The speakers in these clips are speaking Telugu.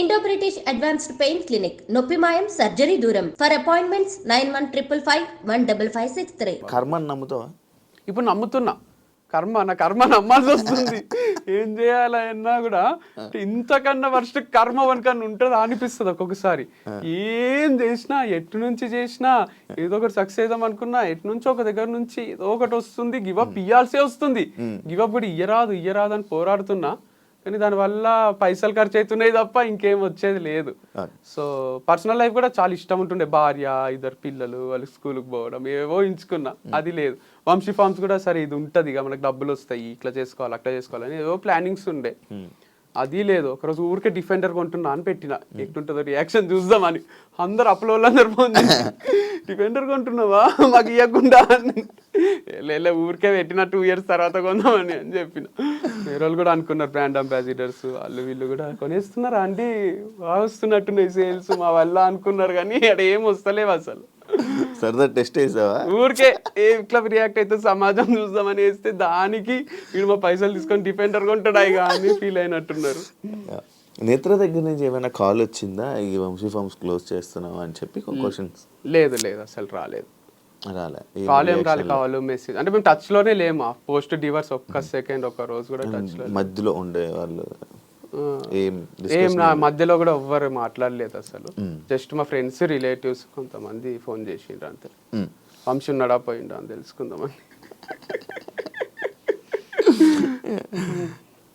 Indo British advanced pain clinic నొప్పి మాయం సర్జరీ దూరం for appointments nine one triple five one double five six three కర్మని నమ్ముతావా? ఇప్పుడు నమ్ముతున్నా. కర్మ నా కర్మ నమ్మాల్సి వస్తుంది. ఏం చేయాలన్నా కూడా ఇంతకన్నా వర్స్ట్ కర్మ వనకన్నా ఉంటుందా అనిపిస్తుంది ఒక్కొక్కసారి. ఏం చేసినా ఎటు నుంచి చేసినా ఏదో ఒకటి సక్సెస్ అవుదాం అనుకున్నా ఎటు నుంచి ఒక దగ్గర నుంచి ఏదో ఒకటి వస్తుంది. గివ్ అప్ ఇయ్యాల్సే వస్తుంది. గివ్ అప్ కూడా ఇయ్యరాదు ఇయ్యరాదు అని పోరాడుతున్నా. కానీ దానివల్ల పైసలు ఖర్చు అవుతున్నాయి తప్ప ఇంకేం వచ్చేది లేదు. సో పర్సనల్ లైఫ్ కూడా చాలా ఇష్టం ఉంటుండే. భార్య ఇద్దరు పిల్లలు వాళ్ళు స్కూల్కి పోవడం ఏవో ఎంచుకున్నా. అది లేదు. వంశీ ఫార్మ్స్ కూడా సరే ఇది ఉంటుంది ఇక మనకు డబ్బులు వస్తాయి ఇట్లా చేసుకోవాలి అట్లా చేసుకోవాలని ఏవో ప్లానింగ్స్ ఉండే. అది లేదు. ఒకరోజు ఊరికే డిఫెండర్ కొంటున్నా అని పెట్టిన. ఎట్లుంటుందో రియాక్షన్ చూద్దామని. అందరు అప్లోళ్ళు అందరు డిఫెండర్ కొంటున్నావా? మాకు ఇవ్వకుండా అని. లేలే ఊరికే పెట్టిన టూ ఇయర్స్ తర్వాత కొందామని అని చెప్పిన. వేరే కూడా అనుకున్నారు బ్రాండ్ అంబాసిడర్స్ వాళ్ళు వీళ్ళు కూడా కొనేస్తున్నారా అండి? బాగా వస్తున్నట్టున్నాయి సేల్స్ మా వల్ల అనుకున్నారు కానీ అక్కడ ఏం వస్తలేవు అసలు. సరదా టెస్ట్ వేసావా ఊరికే ఏ ఇట్లా రియాక్ట్ అయితే సమాజం చూద్దామని వేస్తే దానికి వీడు మా పైసలు తీసుకొని డిఫెండర్ కొంటాడు ఇక అని ఫీల్ అయినట్టున్నారు. నేత్ర దగ్గర నుంచి ఏమైనా కాల్ వచ్చిందా? ఈ వంశీ ఫార్మ్స్ క్లోజ్ చేస్తున్నావా అని చెప్పి క్వశ్చన్స్ లేదు లేదు అసలు రాలేదు. రాలే. కాల్ ఏం రాలేదు కావాలి మెసేజ్ అంటే మేము టచ్లోనే లేము? పోస్ట్ డివర్స్ ఒక్క సెకండ్ ఒక్క రోజు కూడా టచ్లో మధ్యలో ఉండే వాళ్ళు. ఏం నా మధ్యలో కూడా ఎవ్వరు మాట్లాడలేదు అసలు. జస్ట్ మా ఫ్రెండ్స్ రిలేటివ్స్ కొంతమంది ఫోన్ చేసిండ్రు అంతే. వంశీ ఉన్నాడా అని తెలుసుకుందామని.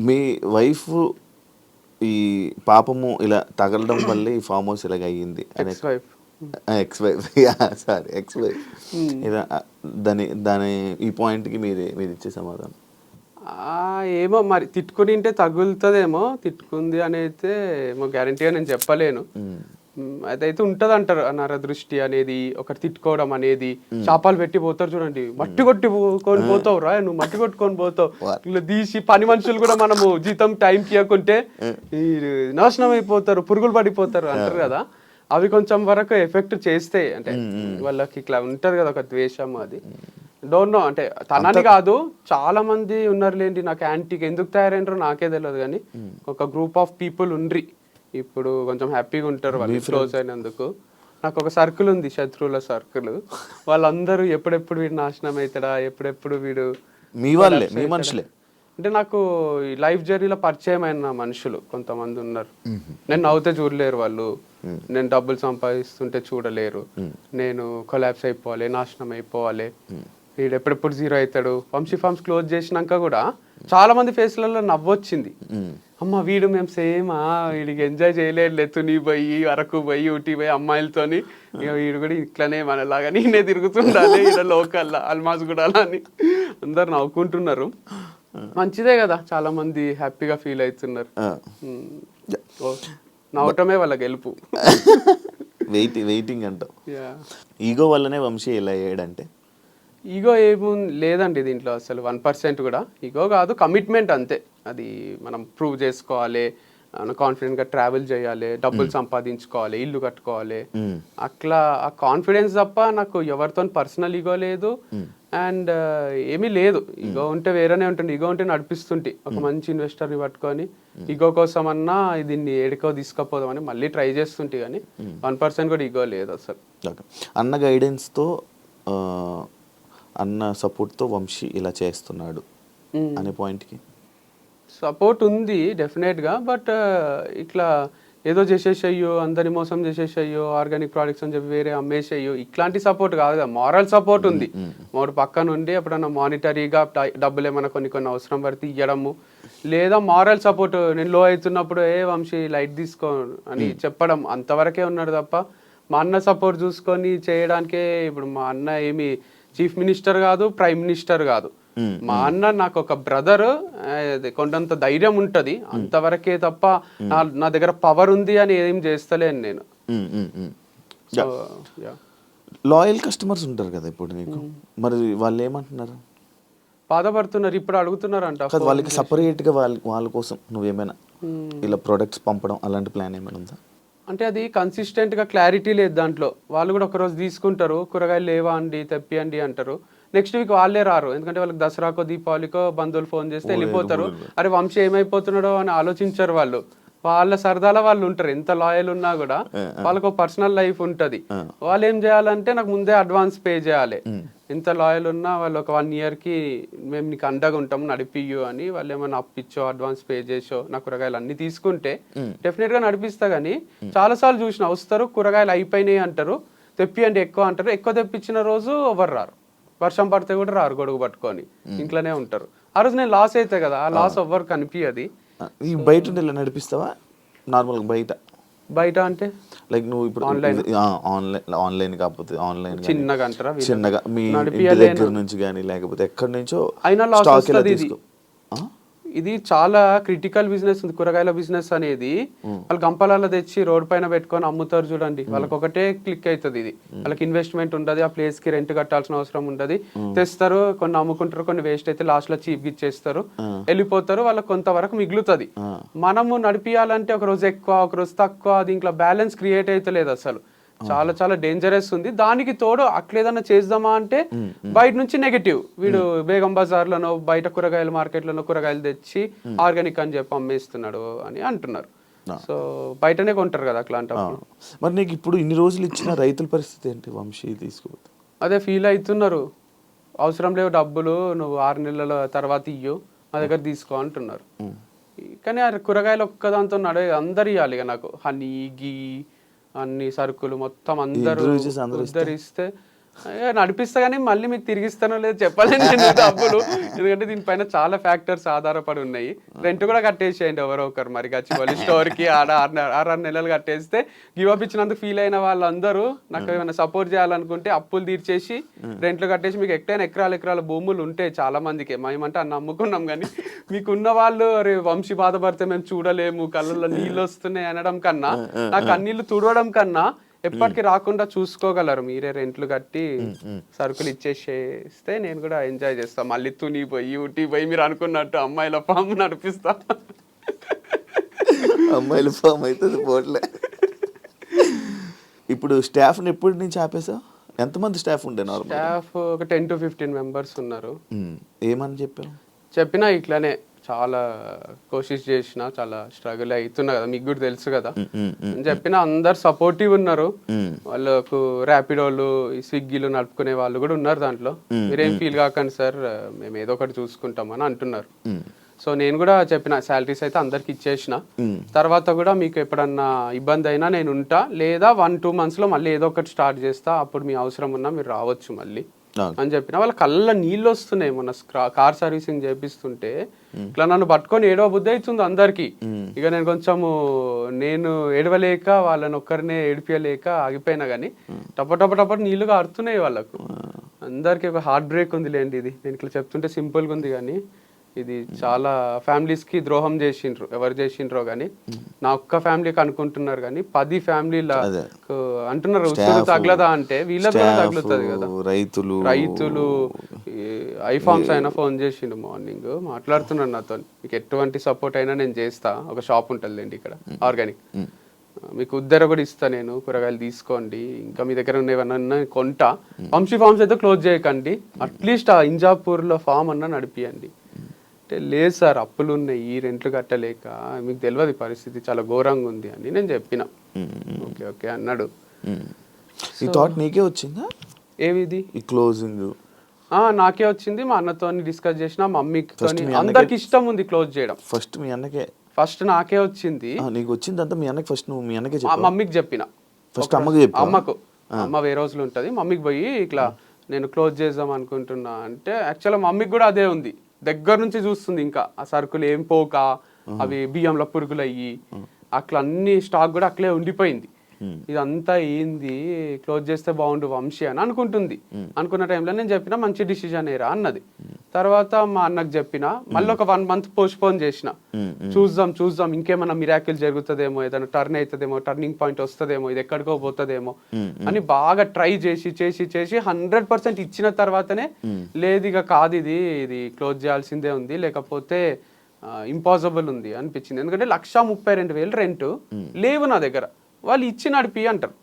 మీ వైఫ్ ఈ పాపము ఇలా తగలడం వల్లే ఈ ఫామ్ హౌస్ ఇలాగ అయ్యింది. Ex wife ex wife sorry ex wife ఇలా దాని దాని ఈ పాయింట్కి మీరు మీరు ఇచ్చే సమాధానం. ఏమో మరి తిట్టుకుని ఉంటే తగులుతుందేమో తిట్టుకుంది అని అయితే ఏమో గ్యారంటీగా నేను చెప్పలేను. అదైతే ఉంటది అంటారు నరదృష్టి అనేది ఒకటి తిట్టుకోవడం అనేది. చేపలు పెట్టి పోతారు చూడండి. మట్టి కొట్టి కొని పోతావు రా నువ్వు మట్టి కొట్టుకొని పోతావు. ఇలా తీసి పని మనుషులు కూడా మనము జీతం టైం ఇవ్వకుంటే ఈ నాశనం అయిపోతారు పురుగులు పడిపోతారు అంటారు కదా. అవి కొంచెం వరకు ఎఫెక్ట్ చేస్తాయి. అంటే వాళ్ళకి ఇట్లా ఉంటది కదా ఒక ద్వేషం అది. డోంట్ నో అంటే తనని కాదు చాలా మంది ఉన్నారు లేండి నాకు యాంటీకి ఎందుకు తయారైనరో నాకే తెలియదు కానీ ఒక గ్రూప్ ఆఫ్ పీపుల్ ఉండ్రి. ఇప్పుడు కొంచెం హ్యాపీగా ఉంటారు వాళ్ళు క్లోజ్ అయినందుకు. నాకు ఒక సర్కిల్ ఉంది శత్రువుల సర్కిల్ వాళ్ళందరూ ఎప్పుడెప్పుడు వీడు నాశనం అవుతాడా ఎప్పుడెప్పుడు వీడు మీ వాళ్ళే మీ మనుషులే. అంటే నాకు ఈ లైఫ్ జర్నీలో పరిచయం అయిన మనుషులు కొంతమంది ఉన్నారు. నేను నవ్వుతే చూడలేరు వాళ్ళు. నేను డబ్బులు సంపాదిస్తుంటే చూడలేరు. నేను కొలాబ్స్ అయిపోవాలి నాశనం అయిపోవాలి. వీడు ఎప్పుడెప్పుడు జీరో అవుతాడు? వంశీ ఫార్మ్స్ క్లోజ్ చేసినాక కూడా చాలా మంది ఫేస్లలో నవ్వొచ్చింది. అమ్మ వీడు మేము సేమ్ వీడికి ఎంజాయ్ చేయలేదు తుని పోయి అరకు పోయి ఊటీ పోయి అమ్మాయిలతోని. వీడు కూడా ఇట్లనే మనలాగా నేనే తిరుగుతుండాలి ఇక్కడ లోకల్ అల్మాజ్ కూడా అని అందరు నవ్వుకుంటున్నారు. మంచిదే కదా చాలా మంది హ్యాపీగా ఫీల్ అవుతున్నారు. నవ్వటమే వాళ్ళ గెలుపు. వెయిట్ వెయిటింగ్ అంటావు. యా. ఈగో వల్లనే వంశీ ఇలా అయ్యాడంటే ఈగో ఏము లేదండి దీంట్లో అసలు వన్ పర్సెంట్ కూడా. ఈగో కాదు కమిట్మెంట్ అంతే. అది మనం ప్రూవ్ చేసుకోవాలి కాన్ఫిడెంట్గా ట్రావెల్ చేయాలి డబ్బులు సంపాదించుకోవాలి ఇల్లు కట్టుకోవాలి. అట్లా ఆ కాన్ఫిడెన్స్ తప్ప నాకు ఎవరితో పర్సనల్ ఈగో లేదు. అండ్ ఏమీ లేదు. ఈగో ఉంటే వేరేనే ఉంటుంది. ఈగో ఉంటే నడిపిస్తుంటే. ఒక మంచి ఇన్వెస్టర్ని పట్టుకొని ఈగో కోసం అన్నా దీన్ని ఏడుకో తీసుకపోదామని మళ్ళీ ట్రై చేస్తుంటే కానీ వన్ పర్సెంట్ కూడా ఈగో లేదు అసలు. అన్న గైడెన్స్తో అన్న సపోర్ట్తో వంశీ ఇలా చేస్తున్నాడు అనే పాయింట్కి. సపోర్ట్ ఉంది డెఫినెట్గా బట్ ఇట్లా ఏదో చేసేసయ్యో అందరిని మోసం చేసేసయ్యో ఆర్గానిక్ ప్రోడక్ట్స్ అని చెప్పి వేరే అమ్మేసేయో ఇట్లాంటి సపోర్ట్ కాదు కదా మారల్ సపోర్ట్ ఉంది. మూడు పక్కన ఉండి ఎప్పుడన్నా మానిటరీగా డబ్బులు ఏమైనా కొన్ని కొన్ని అవసరం పడితే ఇవ్వడము లేదా మారల్ సపోర్ట్ నేను లో అవుతున్నప్పుడు ఏ వంశీ లైట్ తీసుకో అని చెప్పడం అంతవరకే ఉన్నాడు తప్ప మా అన్న సపోర్ట్ చూసుకొని చేయడానికే ఇప్పుడు మా అన్న ఏమి చీఫ్ మినిస్టర్ కాదు ప్రైమ్ మినిస్టర్ కాదు. మా అన్న నాకు ఒక బ్రదర్ కొండంత ధైర్యం ఉంటది. అంతవరకే తప్ప నా దగ్గర పవర్ ఉంది అని ఏం చేస్తలేను నేను. లాయల్ కస్టమర్స్ ఉంటారు కదా ఇప్పుడు నీకు? మరి వాళ్ళు ఏమంటున్నారు? బాధపడుతున్నారు ఇప్పుడు అడుగుతున్నారు అంట వాళ్ళకి సపరేట్గా వాళ్ళ వాళ్ళ కోసం నువ్వేమైనా ఇలా ప్రొడక్ట్స్ పంపడం అలాంటి ప్లాన్ ఏమైనా ఉందా? అంటే అది కన్సిస్టెంట్గా క్లారిటీ లేదు దాంట్లో. వాళ్ళు కూడా ఒక రోజు తీసుకుంటారు కూరగాయలు లేవా అండి తెప్పియండి అంటారు. నెక్స్ట్ వీక్ వాళ్ళే రారు. ఎందుకంటే వాళ్ళకి దసరాకో దీపావళికో బంధువులు ఫోన్ చేస్తే వెళ్ళిపోతారు. అరే వంశీ ఏమైపోతున్నాడో అని ఆలోచించారు వాళ్ళు. వాళ్ళ సరదాల వాళ్ళు ఉంటారు. ఎంత లాయల్ ఉన్నా కూడా వాళ్ళకు పర్సనల్ లైఫ్ ఉంటది. వాళ్ళు ఏం చేయాలంటే నాకు ముందే అడ్వాన్స్ పే చేయాలి. ఎంత లాయల్ ఉన్నా వాళ్ళు ఒక వన్ ఇయర్కి మేము నీకు అండగా ఉంటాం నడిపియ్యు అని వాళ్ళు ఏమైనా అప్పిచ్చో అడ్వాన్స్ పే చేసో నా కూరగాయలు అన్ని తీసుకుంటే డెఫినెట్గా నడిపిస్తా గానీ చాలా సార్లు చూసిన వస్తారు కూరగాయలు అయిపోయినాయి అంటారు తెప్పియండి ఎక్కువ అంటారు ఎక్కువ తెప్పించిన రోజు ఎవరు రారు. వర్షం పడితే కూడా రారు గొడుగు పట్టుకొని ఇంట్లోనే ఉంటారు. ఆ రోజు నేను లాస్ అయితే కదా ఆ లాస్ ఎవ్వరు కనిపించదు ఈ బయట నడిపిస్తావా? నార్మల్గా బయట? బయట అంటే లైక్ నువ్వు ఇప్పుడు Online. ఆన్లైన్ ఆన్లైన్ కాకపోతే ఆన్లైన్ చిన్నగా అంటారా? చిన్నగా మీ ఇంటి. దగ్గర నుంచి కానీ లేకపోతే ఎక్కడి నుంచో అయినా stock ఇలా తీసుకో? ఇది చాలా క్రిటికల్ బిజినెస్ ఉంది కూరగాయల బిజినెస్ అనేది. వాళ్ళు గంపలలో తెచ్చి రోడ్ పైన పెట్టుకొని అమ్ముతారు చూడండి. వాళ్ళకి ఒకటే క్లిక్ అవుతుంది ఇది. వాళ్ళకి ఇన్వెస్ట్మెంట్ ఉండదు ఆ ప్లేస్కి రెంట్ కట్టాల్సిన అవసరం ఉండదు. తెస్తారు కొన్ని అమ్ముకుంటారు కొన్ని వేస్ట్ అయితే లాస్ట్లో చీప్ ఇచ్చేస్తారు. వెళ్ళిపోతారు వాళ్ళకి కొంతవరకు మిగులుతుంది. మనము నడిపియాలంటే ఒక రోజు ఎక్కువ ఒక రోజు తక్కువ దీంట్లో బ్యాలెన్స్ క్రియేట్ అయితే లేదు అసలు. చాలా చాలా డేంజరస్ ఉంది. దానికి తోడు అట్లేదన్నా చేద్దామా అంటే బయట నుంచి నెగటివ్ వీడు బేగం బజార్లోనో బయట కూరగాయల మార్కెట్లోనో కూరగాయలు తెచ్చి ఆర్గానిక్ అని చెప్పి అమ్మేస్తున్నాడు అని అంటున్నారు. సో బయటనే కొంటారు కదా అట్లాంటప్పుడు. మరి నీకు ఇప్పుడు ఇన్ని రోజులు ఇచ్చిన రైతుల పరిస్థితి ఏంటి వంశీ తీసుకోవద్దు అదే ఫీల్ అవుతున్నారు. అవసరం లేవు డబ్బులు నువ్వు ఆరు నెలల తర్వాత ఇయ్యు మా దగ్గర తీసుకో అంటున్నారు. కానీ ఆ కూరగాయలు ఒక్కదాంతో నడే అందరు ఇవ్వాలి ఇక నాకు. హనీ గీ అన్ని సరుకులు మొత్తం అందరూ ఇద్దరు నడిపిస్తా కానీ మళ్ళీ మీకు తిరిగిస్తానో లేదు చెప్పలేను నేను డబ్బులు ఎందుకంటే దీనిపైన చాలా ఫ్యాక్టర్స్ ఆధారపడి ఉన్నాయి. రెంట్ కూడా కట్టేసేయండి ఎవరో ఒకరు మరి. గచ్చిబౌలి స్టోర్కి ఆడ ఆరు నెలలు కట్టేస్తే గివ్ అప్ ఇచ్చినందుకు ఫీల్ అయిన వాళ్ళందరూ నాకు ఏమైనా సపోర్ట్ చేయాలనుకుంటే అప్పులు తీర్చేసి రెంట్లు కట్టేసి మీకు ఎక్కడైనా ఎకరాల ఎకరాల భూములు ఉంటే చాలా మందికి. మేమంటే అన్న నమ్ముకున్నాం కానీ మీకు ఉన్న వాళ్ళు అరే వంశీ బాధపడితే మేము చూడలేము. కళ్ళల్లో నీళ్ళు వస్తున్నాయి అనడం కన్నా నాకు కన్నీళ్ళు తుడవడం కన్నా ఎప్పటికి రాకుండా చూసుకోగలరు. మీరే రెంట్లు కట్టి సరుకులు ఇచ్చేసేస్తే నేను కూడా ఎంజాయ్ చేస్తా. మళ్ళీ తుని పోయి ఊటీ పోయి మీరు అనుకున్నట్టు అమ్మాయిల పాము నడిపిస్తా. అమ్మాయిల ఫామ్ అవుతుంది పోట్లే ఇప్పుడు స్టాఫ్ని ఎప్పటి నుంచి ఆపేసావు? ఎంతమంది స్టాఫ్ ఉండే నార్మల్ స్టాఫ్ ఒక టెన్ టు ఫిఫ్టీన్ మెంబర్స్ ఉన్నారు. ఏమని చెప్పావు? చెప్పినా ఇట్లానే. చాలా కోషిష్ చేసిన చాలా స్ట్రగుల్ అవుతున్నా కదా మీకు కూడా తెలుసు కదా. అని చెప్పిన అందరు సపోర్టివ్ ఉన్నారు. వాళ్ళకు ర్యాపిడోలు ఈ స్విగ్గీలు నడుపుకునే వాళ్ళు కూడా ఉన్నారు దాంట్లో. మీరేం ఫీల్ కాకండి సార్ మేము ఏదో ఒకటి చూసుకుంటామని అంటున్నారు. సో నేను కూడా చెప్పిన శాలరీస్ అయితే అందరికి ఇచ్చేసిన. తర్వాత కూడా మీకు ఎప్పుడన్నా ఇబ్బంది అయినా నేను ఉంటా లేదా వన్ టూ మంత్స్లో మళ్ళీ ఏదో ఒకటి స్టార్ట్ చేస్తా అప్పుడు మీ అవసరం ఉన్నా మీరు రావచ్చు మళ్ళీ. అని చెప్పిన వాళ్ళ కళ్ళ నీళ్ళు వస్తున్నాయి. స్క్రా- కార్ సర్వీసింగ్ చేపిస్తుంటే ఇట్లా నన్ను పట్టుకొని ఏడవ బుద్ధి అవుతుంది అందరికి. ఇక నేను కొంచెము నేను ఏడవలేక వాళ్ళని ఒక్కరినే ఏడిపియలేక ఆగిపోయినా కానీ టప టప టప నీళ్ళు కారుతున్నాయి వాళ్ళకు. అందరికి ఒక హార్ట్ బ్రేక్ ఉంది లేండి ఇది. నేను ఇట్లా చెప్తుంటే సింపుల్గా ఉంది కానీ ఇది చాలా ఫ్యామిలీస్కి ద్రోహం చేసిండ్రు. ఎవరు చేసిండ్రో కానీ నా ఒక్క ఫ్యామిలీకి అనుకుంటున్నారు కానీ పది ఫ్యామిలీల. అంటున్నారు ఉసురు తగలదా? అంటే వీళ్ళకి కూడా తగులుతుంది కదా. రైతులు. రైతులు ఐఫామ్స్ అయినా ఫోన్ చేసిండు మార్నింగ్. మాట్లాడుతున్నాడు నాతో. మీకు ఎటువంటి సపోర్ట్ అయినా నేను చేస్తా. ఒక షాప్ ఉంటుందిలేండి ఇక్కడ ఆర్గానిక్. మీకు ఉద్దర కూడా ఇస్తా నేను కూరగాయలు తీసుకోండి. ఇంకా మీ దగ్గర ఉన్నవన్నా కొంటా. వంశీ ఫార్మ్స్ అయితే క్లోజ్ చేయకండి. అట్లీస్ట్ ఆ ఇంజాపూర్లో ఫామ్ అన్నా నడిపియండి. అంటే లేదు సార్ అప్పులు ఉన్నాయి ఈ రెంట్లు కట్టలేక మీకు తెలియదు పరిస్థితి చాలా ఘోరంగా ఉంది అని నేను చెప్పిన. ఓకే ఓకే అన్నాడు. ఈ థాట్ నీకే వచ్చిందా? ఏవిది ఈ క్లోజింగ్. ఆ నాకే వచ్చింది మా అన్నతో డిస్కస్ చేసిన మమ్మీతో First మీ అందరికి ఇష్టం ఉంది క్లోజ్ చేయడం. ఫస్ట్ మీ అన్నకే. ఫస్ట్ నాకే వచ్చింది. ఆ, నీకు వచ్చిందంతా మీ అన్నకి ఫస్ట్ నువ్వు మీ అన్నకే మమ్మీకి చెప్పిన. ఒక- అమ్మకి చెప్పావా? అమ్మకు. అమ్మ వేరే రోజులు ఉంటది మమ్మీకి పోయి ఇట్లా నేను క్లోజ్ చేద్దాం అనుకుంటున్నా అంటే యాక్చువల్గా మమ్మీకి కూడా అదే ఉంది. దగ్గర నుంచి చూస్తుంది ఇంకా. ఆ సరుకులు ఏం పోక అవి బియ్యంలో పురుగులు అయ్యి అట్లా అన్ని స్టాక్ కూడా అట్లే ఉండిపోయింది. ఇదంతా ఏంది? క్లోజ్ చేస్తే బాగుండు వంశీ అని అనుకుంటుంది. అనుకున్న టైంలో నేను చెప్పిన మంచి డిసిజన్ ఏరా అన్నది తర్వాత మా అన్నకు చెప్పిన మళ్ళీ ఒక వన్ మంత్ పోస్ట్ పోన్ చేసిన చూద్దాం చూద్దాం ఇంకేమైనా మిరాకిల్ జరుగుతుందేమో ఏదైనా టర్న్ అవుతుందేమో టర్నింగ్ పాయింట్ వస్తుందేమో ఇది ఎక్కడికో పోతుందేమో అని బాగా ట్రై చేసి చేసి చేసి హండ్రెడ్ పర్సెంట్ ఇచ్చిన తర్వాతనే లేదు ఇక కాదు ఇది ఇది క్లోజ్ చేయాల్సిందే ఉంది లేకపోతే ఇంపాసిబుల్ ఉంది అనిపించింది. ఎందుకంటే లక్ష ముప్పై రెండు వేలు రెంట్ లేవు నా దగ్గర. వాళ్ళు ఇచ్చి నడిపి అంటారు.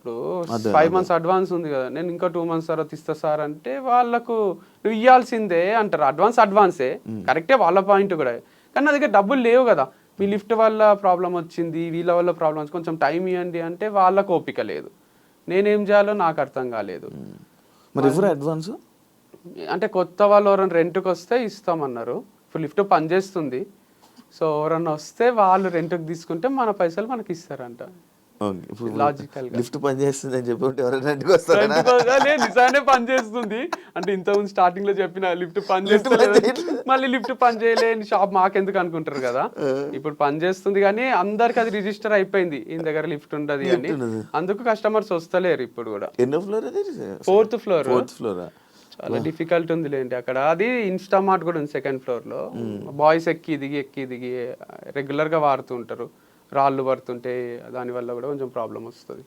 ఇప్పుడు ఫైవ్ మంత్స్ అడ్వాన్స్ ఉంది కదా నేను ఇంకా టూ మంత్స్ తర్వాత ఇస్తా సార్ అంటే వాళ్ళకు నువ్వు ఇవ్వాల్సిందే అంటారు. అడ్వాన్స్ అడ్వాన్సే కరెక్టే వాళ్ళ పాయింట్ కూడా. కానీ నా దగ్గర డబ్బులు లేవు కదా. మీ లిఫ్ట్ వల్ల ప్రాబ్లం వచ్చింది వీళ్ళ వల్ల ప్రాబ్లం కొంచెం టైం ఇవ్వండి అంటే వాళ్ళకు ఓపిక లేదు. నేనేం చేయాలో నాకు అర్థం కాలేదు. మరి ఎవరు అడ్వాన్స్ అంటే కొత్త వాళ్ళు ఎవరైనా రెంట్కి వస్తే ఇస్తామన్నారు. ఇప్పుడు లిఫ్ట్ పనిచేస్తుంది. సో ఎవరన్నా వస్తే వాళ్ళు రెంట్కి తీసుకుంటే మన పైసలు మనకి ఇస్తారంట. లిఫ్ట్ పని చేస్తుంది అని చెప్పి ఎవరైనా నిజానే పని చేస్తుంది. అంటే ఇంతకుముందు స్టార్టింగ్లో చెప్పిన లిఫ్ట్ పని చేస్తుంది మళ్ళీ లిఫ్ట్ పని చేయలేని షాప్ మాకెందుకు అనుకుంటారు కదా? ఇప్పుడు పని చేస్తుంది కానీ అందరికి అది రిజిస్టర్ అయిపోయింది. ఈయన దగ్గర లిఫ్ట్ ఉండదు అని. అందుకు కస్టమర్స్ వస్తలేరు ఇప్పుడు కూడా. ఎన్నో ఫ్లోర్ ఫోర్త్ ఫ్లోర్ ఫోర్త్ ఫ్లోరా చాలా డిఫికల్ట్ ఉంది లేండి అక్కడ. అది ఇన్స్టామార్ట్ కూడా ఉంది సెకండ్ ఫ్లోర్లో. బాయ్స్ ఎక్కి దిగి ఎక్కి దిగి రెగ్యులర్గా వాడుతూ ఉంటారు. రాళ్ళు పడుతుంటే దాని వల్ల కూడా కొంచెం ప్రాబ్లం వస్తుంది.